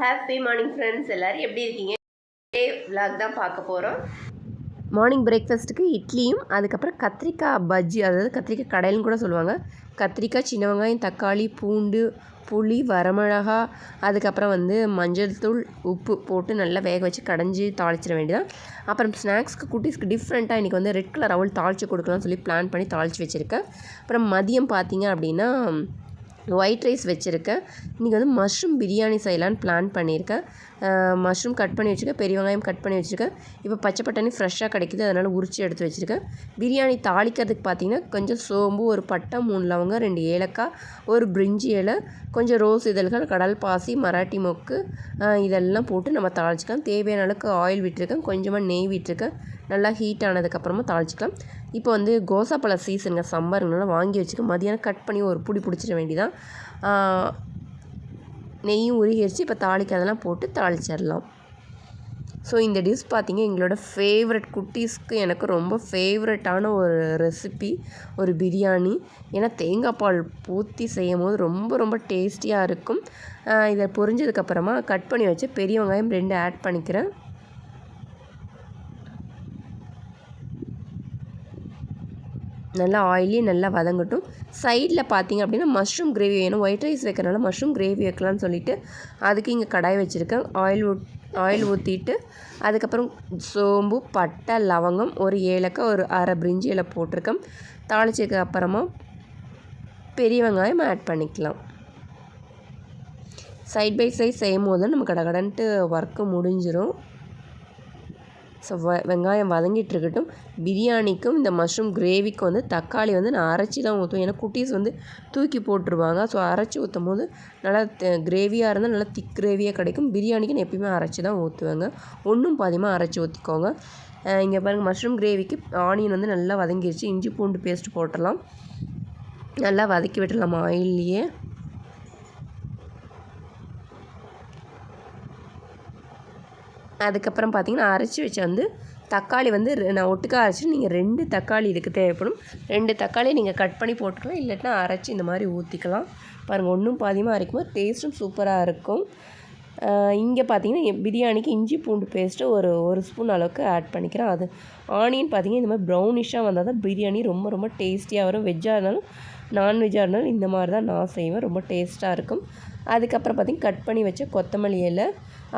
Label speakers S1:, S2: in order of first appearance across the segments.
S1: Happy morning friends எல்லோரும் எப்படி இருக்கீங்க? டே விலாக் தான் பார்க்க போகிறோம் மார்னிங் பிரேக்ஃபாஸ்ட்டுக்கு இட்லியும் அதுக்கப்புறம் கத்திரிக்காய் பஜ்ஜி அதாவது கத்திரிக்காய் கடையிலும் கூட சொல்லுவாங்க. கத்திரிக்காய் சின்ன வெங்காயம் தக்காளி பூண்டு புளி வரமிளகா அதுக்கப்புறம் வந்து மஞ்சள் தூள் உப்பு போட்டு நல்லா வேக வச்சு கடைஞ்சி தாளிச்சிட வேண்டியதான் அப்புறம் ஸ்நாக்ஸ்க்கு குட்டீஸ்க்கு டிஃப்ரெண்ட்டாக இன்றைக்கி வந்து ரெட் கலர் அவள் தாளித்து கொடுக்கலாம்னு சொல்லி பிளான் பண்ணி தாளித்து வச்சுருக்கேன். அப்புறம் மதியம் பார்த்தீங்க அப்படின்னா ஒயிட் ரைஸ் வச்சுருக்கேன் இன்றைக்கி வந்து மஷ்ரூம் பிரியாணி செய்யலான்னு பிளான் பண்ணியிருக்கேன் மஷ்ரூம் கட் பண்ணி வச்சுருக்கேன் பெரிய வெங்காயம் கட் பண்ணி வச்சுருக்கேன் இப்போ பச்சை பட்டாணி ஃப்ரெஷ்ஷாக கிடைக்குது அதனால் உரிச்சு எடுத்து வச்சுருக்கேன் பிரியாணி தாளிக்கிறதுக்கு பார்த்தீங்கன்னா கொஞ்சம் சோம்பு ஒரு பட்டை மூணு லவங்க ரெண்டு ஏலக்காய் ஒரு பிரிஞ்சி இலை கொஞ்சம் ரோஸ் இதழ்கள் கடல் பாசி மராட்டி மொக்கு இதெல்லாம் போட்டு நம்ம தாளிச்சிக்கலாம். தேவையான அளவுக்கு ஆயில் விட்டுருக்கேன் கொஞ்சமாக நெய் விட்டுருக்கேன். நல்லா ஹீட் ஆனதுக்கப்புறமா தாளிச்சிக்கலாம். இப்போ வந்து கோசாப்பழ சீசனுங்க சம்மருங்கனால வாங்கி வச்சுக்க மதியானம் கட் பண்ணி ஒரு புடி பிடிச்சிட வேண்டியதான் நெய்யும் உருகிடுச்சு இப்போ தாளிக்கிறதெல்லாம் போட்டு தாளிச்சிடலாம். ஸோ இந்த டிஷ் பார்த்திங்க எங்களோட ஃபேவரட் குட்டீஸ்க்கு எனக்கு ரொம்ப ஃபேவரட்டான ஒரு ரெசிபி ஒரு பிரியாணி. ஏன்னா தேங்காய் பால் ஊற்றி செய்யும் போது ரொம்ப ரொம்ப டேஸ்டியாக இருக்கும். இதை பொரிஞ்சதுக்கப்புறமா கட் பண்ணி வச்சு பெரிய வெங்காயம் ரெண்டு ஆட் பண்ணிக்கிறேன். நல்லா ஆயிலி நல்லா வதங்கட்டும். சைடில் பார்த்தீங்க அப்படின்னா மஷ்ரூம் கிரேவி வேணும். ஒயிட் ரைஸ் வைக்கிறனால மஷ்ரூம் கிரேவி வைக்கலாம்னு சொல்லிட்டு அதுக்கு இங்கே கடாய் வச்சுருக்கேன். ஆயில் ஊட் ஆயில் ஊற்றிட்டு அதுக்கப்புறம் சோம்பு பட்டை லவங்கம் ஒரு ஏலக்காய் ஒரு அரை பிரிஞ்சி இலை போட்டிருக்கேன். தாளிச்சதுக்கு அப்புறமா பெரிய வெங்காயம் ஆட் பண்ணிக்கலாம். சைட் பை சைட் செய்யும் போது நம்ம கடகடன்ட்டு ஒர்க்கு முடிஞ்சிடும் ஸோ வ வெங்காயம் வதங்கிட்டு இருக்கட்டும் பிரியாணிக்கும் இந்த மஷ்ரூம் கிரேவிக்கும் வந்து தக்காளி வந்து நான் அரைச்சி தான் ஊற்றுவேன் ஏன்னா குட்டீஸ் வந்து தூக்கி போட்டுருவாங்க. ஸோ அரைச்சி ஊற்றும் போது நல்லா கிரேவியாக இருந்தால் நல்லா திக் கிரேவியாக கிடைக்கும். பிரியாணிக்கு நான் எப்பயுமே அரைச்சி தான் ஊற்றுவேங்க ஒன்றும் பாதியமாக அரைச்சி ஊற்றிக்கோங்க இங்கே பாருங்கள் மஷ்ரூம் கிரேவிக்கு ஆனியன் வந்து நல்லா வதங்கிடுச்சு இஞ்சி பூண்டு பேஸ்ட் போட்டுடலாம். நல்லா வதக்கி விட்டுடலாம் ஆயில்லையே அதுக்கப்புறம் பார்த்தீங்கன்னா அரைச்சி வச்ச வந்து தக்காளி வந்து நான் ஒட்டுக்கா அரைச்சிட்டு நீங்கள் ரெண்டு தக்காளி இதுக்கு தேவைப்படும். ரெண்டு தக்காளி நீங்கள் கட் பண்ணி போட்டுக்கலாம் இல்லாட்டினா அரைச்சி இந்த மாதிரி ஊற்றிக்கலாம் பாருங்கள் ஒன்றும் பாதியமாக அரைக்கும் போது டேஸ்ட்டும் சூப்பராக இருக்கும். இங்கே பார்த்தீங்கன்னா பிரியாணிக்கு இஞ்சி பூண்டு பேஸ்ட்டு ஒரு ஒரு ஸ்பூன் அளவுக்கு ஆட் பண்ணிக்கிறேன். அது ஆனியன் பார்த்தீங்கன்னா இந்த மாதிரி ப்ரௌனிஷாக வந்தால் தான் பிரியாணி ரொம்ப ரொம்ப டேஸ்டியாக வரும். வெஜ்ஜாக இருந்தாலும் நான்வெஜ்ஜாக இருந்தாலும் இந்த மாதிரி தான் நான் செய்வேன். ரொம்ப டேஸ்ட்டாக இருக்கும். அதுக்கப்புறம் பார்த்திங்கன்னா கட் பண்ணி வச்ச கொத்தமல்லி இலை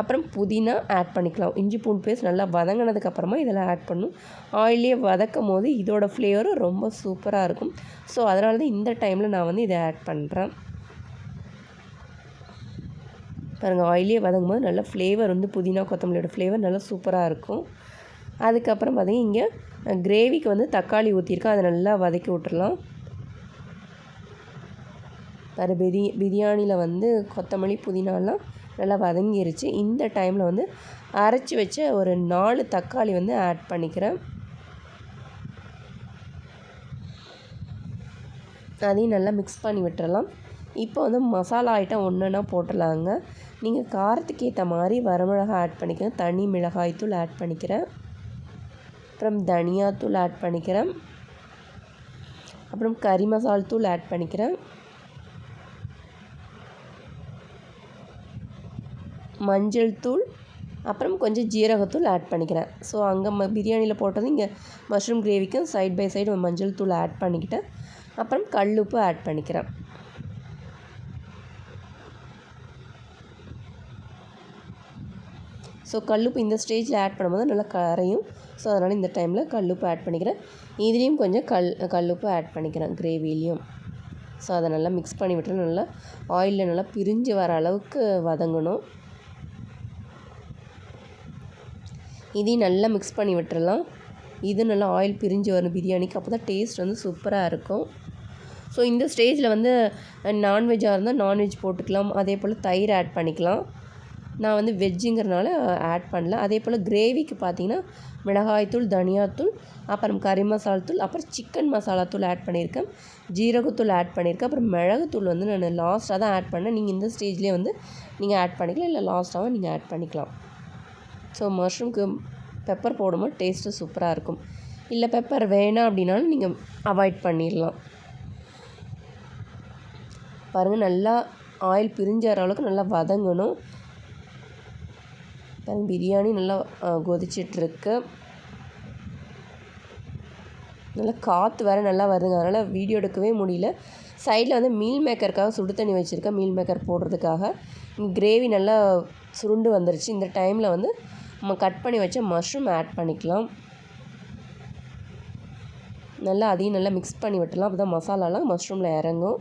S1: அப்புறம் புதினா ஆட் பண்ணிக்கலாம். இஞ்சி பூண்டு பேஸ்ட் நல்லா வதங்கினதுக்கப்புறமா இதெல்லாம் ஆட் பண்ணும் ஆயிலே வதக்கும் போது இதோட ஃப்ளேவரும் ரொம்ப சூப்பராக இருக்கும். ஸோ அதனால தான் இந்த டைமில் நான் வந்து இதை ஆட் பண்ணுறேன் பாருங்கள் ஆயிலே வதங்கும் போது நல்ல ஃப்ளேவர் வந்து புதினா கொத்தமல்லியோட ஃப்ளேவர் நல்லா சூப்பராக இருக்கும். அதுக்கப்புறம் பார்த்தீங்கன்னா இங்கே கிரேவிக்கு வந்து தக்காளி ஊற்றிருக்கேன் அதை நல்லா வதக்கி விட்டுறலாம். வேறு பிரி பிரியாணியில் வந்து கொத்தமல்லி புதினாலாம் நல்லா வதங்கிருச்சு. இந்த டைமில் வந்து அரைச்சி வச்ச ஒரு நாலு தக்காளி வந்து ஆட் பண்ணிக்கிறேன். அதையும் நல்லா மிக்ஸ் பண்ணி விட்டுறலாம். இப்போ வந்து மசாலா ஐட்டம் ஒன்றுனா போட்டுடலாங்க. நீங்கள் காரத்துக்கு ஏற்ற மாதிரி வரமிளகாய் ஆட் பண்ணிக்கிறேன். தனி மிளகாய்த்தூள் ஆட் பண்ணிக்கிறேன். அப்புறம் தனியாத்தூள் ஆட் பண்ணிக்கிறேன். அப்புறம் கறி மசால் தூள் ஆட் பண்ணிக்கிறேன். மஞ்சள் தூள் அப்புறம் கொஞ்சம் ஜீரகத்தூள் ஆட் பண்ணிக்கிறேன். ஸோ அங்கே ம பிரியாணியில் போட்டது இங்கே மஷ்ரூம் கிரேவிக்கும் சைட் பை சைடு மஞ்சள் தூள் ஆட் பண்ணிக்கிட்டேன். அப்புறம் கல் உப்பு ஆட் பண்ணிக்கிறேன். ஸோ கல்லுப்பு இந்த ஸ்டேஜில் ஆட் பண்ணும்போது நல்லா கரையும். ஸோ அதனால் இந்த டைமில் கல்லுப்பு ஆட் பண்ணிக்கிறேன். இதுலேயும் கொஞ்சம் கல் கல்லுப்பு ஆட் பண்ணிக்கிறேன் கிரேவிலையும் ஸோ அதை நல்லா மிக்ஸ் பண்ணி விட்டு நல்லா ஆயிலில் நல்லா பிரிஞ்சு வர அளவுக்கு வதங்கணும். இதையும் நல்லா மிக்ஸ் பண்ணி விட்டுறலாம். இது நல்லா ஆயில் பிரிஞ்சு வரும் பிரியாணிக்கு. அப்போ தான் டேஸ்ட் வந்து சூப்பராக இருக்கும். ஸோ இந்த ஸ்டேஜில் வந்து நான்வெஜ்ஜாக இருந்தால் நான்வெஜ் போட்டுக்கலாம். அதே போல் தயிர் ஆட் பண்ணிக்கலாம். நான் வந்து வெஜ்ஜுங்கிறனால ஆட் பண்ணல. அதே போல் கிரேவிக்கு பார்த்தீங்கன்னா மிளகாய்த்தூள் தனியாத்தூள் அப்புறம் கறி மசாலா தூள் அப்புறம் சிக்கன் மசாலா தூள் ஆட் பண்ணியிருக்கேன். ஜீரகத்தூள் ஆட் பண்ணியிருக்கேன். அப்புறம் மிளகுத்தூள் வந்து நான் லாஸ்ட்டாக தான் ஆட் பண்ணேன். நீங்கள் இந்த ஸ்டேஜ்லேயே வந்து நீங்கள் ஆட் பண்ணிக்கலாம். இல்லை லாஸ்ட்டாகவும் நீங்கள் ஆட் பண்ணிக்கலாம். ஸோ மஷ்ரூம்க்கு பெப்பர் போடும்போது டேஸ்ட்டு சூப்பராக இருக்கும் இல்லை பெப்பர் வேணாம் அப்படின்னாலும் நீங்கள் அவாய்ட் பண்ணிடலாம் பாருங்கள் நல்லா ஆயில் பிரிஞ்ச அளவுக்கு நல்லா வதங்கணும். பாருங்க பிரியாணி நல்லா கொதிச்சிட்ருக்கு. நல்லா காற்று வேறு நல்லா வருதுங்க. அதனால் வீடியோ எடுக்கவே முடியல. சைடில் வந்து மீல் மேக்கருக்காக சுடு தண்ணி வச்சுருக்கேன் மீல் மேக்கர் போடுறதுக்காக. கிரேவி நல்லா சுருண்டு வந்துருச்சு. இந்த டைமில் வந்து நம்ம கட் பண்ணி வச்ச மஷ்ரூம் ஆட் பண்ணிக்கலாம். நல்லா அதையும் நல்லா மிக்ஸ் பண்ணி விட்டுலாம் அப்போ தான் மசாலாலாம் மஷ்ரூமில் இறங்கும்.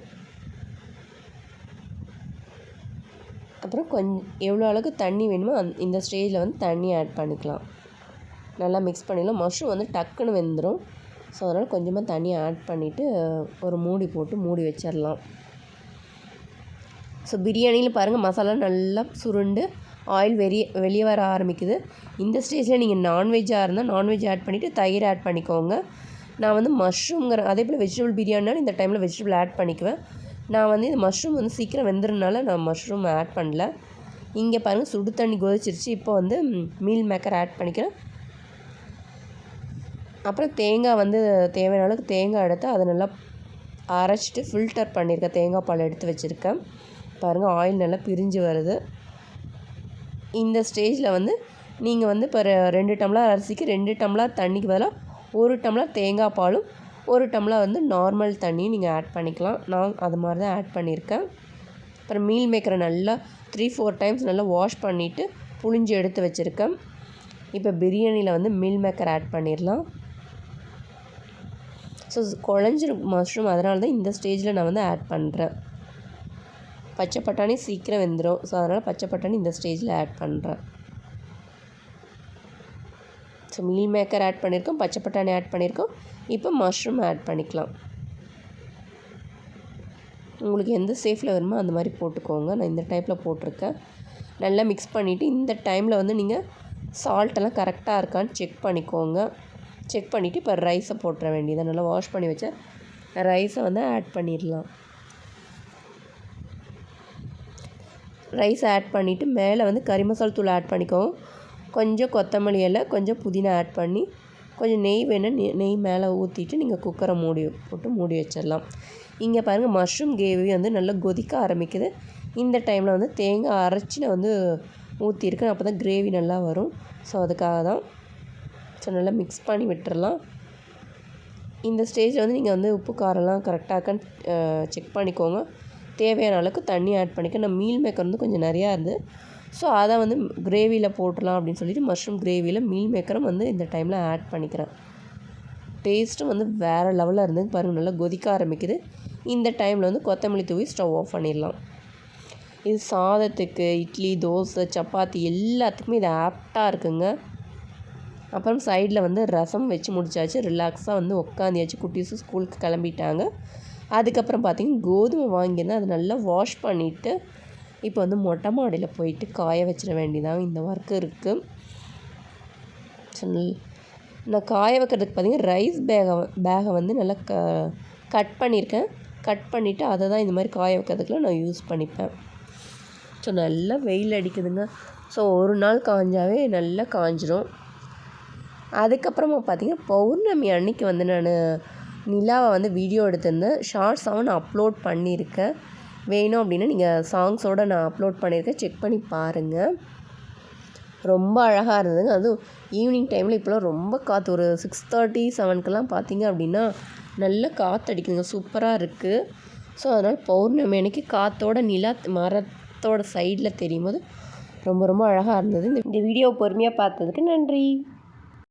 S1: அப்புறம் கொஞ்சம் எவ்வளோ அளவுக்கு தண்ணி வேணுமோ அந் இந்த ஸ்டேஜில் வந்து தண்ணி ஆட் பண்ணிக்கலாம். நல்லா மிக்ஸ் பண்ணிடலாம். மஷ்ரூம் வந்து டக்குன்னு வெந்துடும் ஸோ அதனால் கொஞ்சமாக தண்ணி ஆட் பண்ணிவிட்டு ஒரு மூடி போட்டு மூடி வச்சிடலாம். ஸோ பிரியாணியில் பாருங்கள் மசாலா நல்லா சுருண்டு ஆயில் வெளியே வெளியே வர ஆரம்பிக்குது. இந்த ஸ்டேஜில் நீங்கள் நான்வெஜ்ஜாக இருந்தால் நான்வெஜ் ஆட் பண்ணிவிட்டு தயிர் ஆட் பண்ணிக்கோங்க. நான் வந்து மஷ்ரூம்ங்கிற அதே போல் வெஜிடபிள் பிரியாணினாலும் இந்த டைமில் வெஜிடபிள் ஆட் பண்ணிக்குவேன். நான் வந்து இந்த மஷ்ரூம் வந்து சீக்கிரம் வெந்துடுறதுனால நான் மஷ்ரூம் ஆட் பண்ணல. இங்கே பாருங்கள் சுடு தண்ணி கொதிச்சிருச்சு. இப்போ வந்து மீல் மேக்கர் ஆட் பண்ணிக்கிறேன். அப்புறம் தேங்காய் வந்து தேவையான அளவுக்கு தேங்காய் எடுத்து அதை நல்லா அரைச்சிட்டு ஃபில்டர் பண்ணியிருக்கேன். தேங்காய் பால் எடுத்து வச்சுருக்கேன். பாருங்கள் ஆயில் நல்லா பிரிஞ்சு வருது. இந்த ஸ்டேஜில் வந்து நீங்கள் வந்து இப்போ ரெண்டு டம்ளர் அரிசிக்கு ரெண்டு டம்ளர் தண்ணிக்கு பதிலாக ஒரு டம்ளர் தேங்காய் பாலும் ஒரு டம்ளர் வந்து நார்மல் தண்ணியும் நீங்கள் ஆட் பண்ணிக்கலாம். நான் அது மாதிரி தான் ஆட் பண்ணியிருக்கேன். அப்புறம் மீல் மேக்கரை நல்லா த்ரீ ஃபோர் டைம்ஸ் நல்லா வாஷ் பண்ணிவிட்டு புழிஞ்சு எடுத்து வச்சுருக்கேன். இப்போ பிரியாணியில் வந்து மீல் மேக்கர் ஆட் பண்ணிடலாம். ஸோ குழஞ்சிரும் மஷ்ரூம் அதனால தான் இந்த ஸ்டேஜில் நான் வந்து ஆட் பண்ணுறேன் பச்சை பட்டாணி சீக்கிரம் வெந்துடும் ஸோ அதனால் பச்சை பட்டாணி இந்த ஸ்டேஜில் ஆட் பண்ணுறேன் ஸோ மீல் மேக்கர் ஆட் பண்ணியிருக்கோம் பச்சை பட்டாணி ஆட் பண்ணியிருக்கோம் இப்போ மஷ்ரூம் ஆட் பண்ணிக்கலாம். உங்களுக்கு எந்த சேஃபில் வருமோ அந்த மாதிரி போட்டுக்கோங்க. நான் இந்த டைப்பில் போட்டிருக்கேன். நல்லா மிக்ஸ் பண்ணிவிட்டு இந்த டைமில் வந்து நீங்கள் சால்ட்டெல்லாம் கரெக்டாக இருக்கான்னு செக் பண்ணிக்கோங்க. செக் பண்ணிவிட்டு இப்போ ரைஸை போட்டுற வேண்டியதை நல்லா வாஷ் பண்ணி வச்ச ரைஸை வந்து ஆட் பண்ணிடலாம் ரைஸ் ஆட் பண்ணிவிட்டு மேலே வந்து கறி மசால் தூள் ஆட் பண்ணிக்கோங்க. கொஞ்சம் கொத்தமல்லி இலை கொஞ்சம் புதினா ஆட் பண்ணி கொஞ்சம் நெய் வேணும் நெய் மேலே ஊற்றிட்டு நீங்கள் குக்கரை மூடி போட்டு மூடி வச்சிடலாம். இங்கே பாருங்கள் மஷ்ரூம் கிரேவி வந்து நல்லா கொதிக்க ஆரம்பிக்குது. இந்த டைமில் வந்து தேங்காய் அரைச்சி நான் வந்து ஊற்றிருக்கேன் அப்போ தான் கிரேவி நல்லா வரும். ஸோ அதுக்காக தான். ஸோ நல்லா மிக்ஸ் பண்ணி விட்டுறலாம். இந்த ஸ்டேஜில் வந்து நீங்கள் வந்து உப்பு காரம்லாம் கரெக்டாக செக் பண்ணிக்கோங்க. தேவையான அளவுக்கு தண்ணி ஆட் பண்ணிக்க. நான் மீல் மேக்கர் வந்து கொஞ்சம் நிறையா இருந்து ஸோ அதை வந்து கிரேவியில் போட்டுடலாம் அப்படின்னு சொல்லிட்டு மஷ்ரூம் கிரேவியில் மீல் மேக்கரும் வந்து இந்த டைமில் ஆட் பண்ணிக்கிறேன். டேஸ்ட்டும் வந்து வேறு லெவலில் இருந்து பாருங்கள் நல்லா கொதிக்க ஆரம்பிக்குது. இந்த டைமில் வந்து கொத்தமல்லி தூவி ஸ்டவ் ஆஃப் பண்ணிடலாம். இது சாதத்துக்கு இட்லி தோசை சப்பாத்தி எல்லாத்துக்குமே இது ஆப்டாக இருக்குங்க. அப்புறம் சைடில் வந்து ரசம் வச்சு முடிச்சாச்சு. ரிலாக்ஸாக வந்து உட்காந்தியாச்சு குட்டீஸும் ஸ்கூலுக்கு கிளம்பிட்டாங்க. அதுக்கப்புறம் பார்த்திங்கன்னா கோதுமை வாங்கியிருந்தேன். அதை நல்லா வாஷ் பண்ணிவிட்டு இப்போ வந்து மொட்டை மாடியில் போயிட்டு காய வச்சிட வேண்டியதான் இந்த ஒர்க்கு இருக்குது ஸோ நான் காய வைக்கிறதுக்கு பார்த்திங்கன்னா ரைஸ் பேகை பேகை வந்து நல்லா க கட் பண்ணியிருக்கேன். கட் பண்ணிவிட்டு அதை தான் இந்த மாதிரி காய வைக்கிறதுக்குலாம் நான் யூஸ் பண்ணிப்பேன். ஸோ நல்லா வெயில் அடிக்குதுங்க. ஸோ ஒரு நாள் காஞ்சாவே நல்லா காஞ்சிரும். அதுக்கப்புறமா பார்த்திங்கன்னா பௌர்ணமி அன்னைக்கு வந்து நான் நிலாவை வந்து வீடியோ எடுத்திருந்தேன் ஷார்ட்ஸாகவும் நான் அப்லோட் பண்ணியிருக்கேன் வேணும் அப்படின்னா நீங்கள் சாங்ஸோடு நான் அப்லோட் பண்ணியிருக்கேன். செக் பண்ணி பாருங்கள் ரொம்ப அழகாக இருந்ததுங்க. அதுவும் ஈவினிங் டைமில் இப்போலாம் ரொம்ப காற்று ஒரு சிக்ஸ் தேர்ட்டி செவனுக்கெல்லாம் பார்த்தீங்க அப்படின்னா நல்ல காற்று அடிக்குதுங்க சூப்பராக இருக்குது ஸோ அதனால் பௌர்ணமி அன்னைக்கு காற்றோட நிலா மரத்தோட சைடில் தெரியும் போது ரொம்ப ரொம்ப அழகாக இருந்தது. இந்த வீடியோ பொறுமையாக பார்த்ததுக்கு நன்றி.